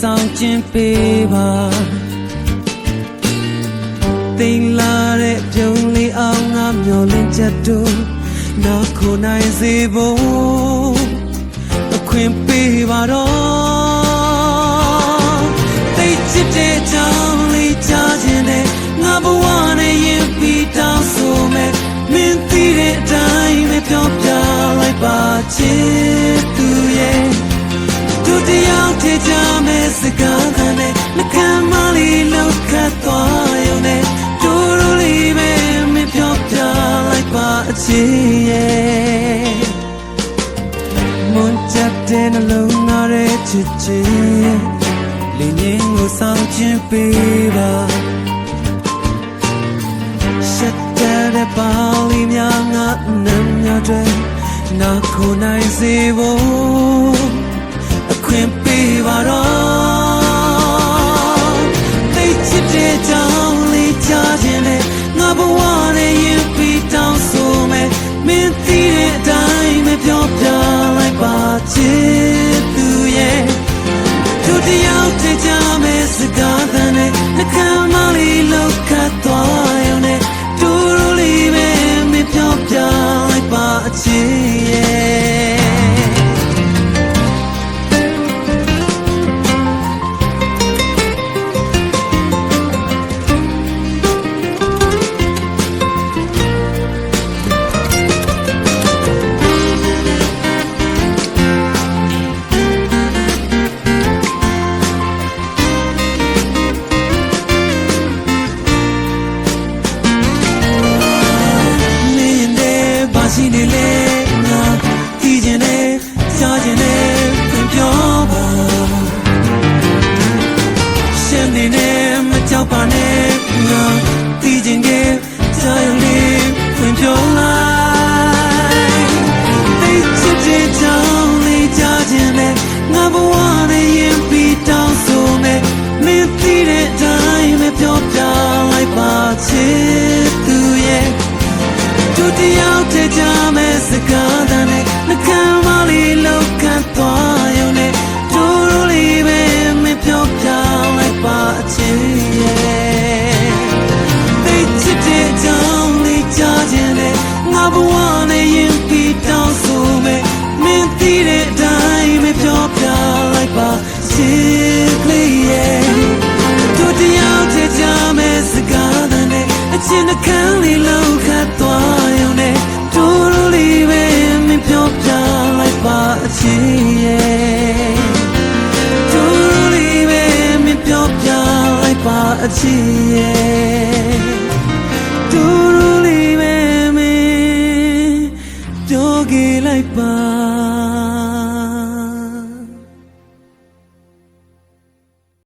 ဆောင်ခြင်းပေးပါတိမ်လာတဲ့ပြုံးလေးအောင်ငါမျောလင်းချက်တို့နောက်ခုနိုင်စေဖို့အခွင့်ပေးပါတော့သိချစ်တဲ့ကြောင့်လေးချခြင်းနဲ့ငါဘဝနဲ့ရင်ပြီးတောင်းဆိုမယ်မင်းသိတဲ့အတိုင်းပဲပြောပြလိုက်ပါချစ် စကားကနဲ့နှကမ်းမလေးလောက်ခတ်သွားရုံနဲ့တူတူလေးပဲမပြောပြလိုက်ပါအချစ်ရဲ့မွန်ချက်တဲ့နှလုံးသားရဲ့ချစ်ချစ်လင်းငင်းကိုဆောင်ခြင်းပေးပါရှက်တဲ့ပါလီများငါနမ်းများတွေနာခုနိုင်စေဖို့အခွင့်ပေးပါတော့ နဲ့ငါသိချင်တယ်ကြားရင်လေးပြန်ပြောလိုက်သိချစ်တဲ့ကြောင့်လေးကြားချင်တယ်ငါဘဝနဲ့ရင်ပြီးတောင်းဆိုမယ်မင်းသိတဲ့အတိုင်းပဲပြောပြလိုက်ပါချစ်သူရဲ့သူတယောက်တည်းကြမဲ့စကား ချစ်ကလေးရဲ့သူတယောက်တည်းကြမဲ့စကားသံနဲ့အချင်းနှကမ်းလေးလောက်ခတ်သွားရုံနဲ့တူတူလေးပဲမပြောပြလိုက်ပါအချင်းရဲ့တူတူလေးပဲမပြောပြလိုက်ပါအချင်းရဲ့တူတူလေးပဲမပြောခဲ့လိုက်ပါ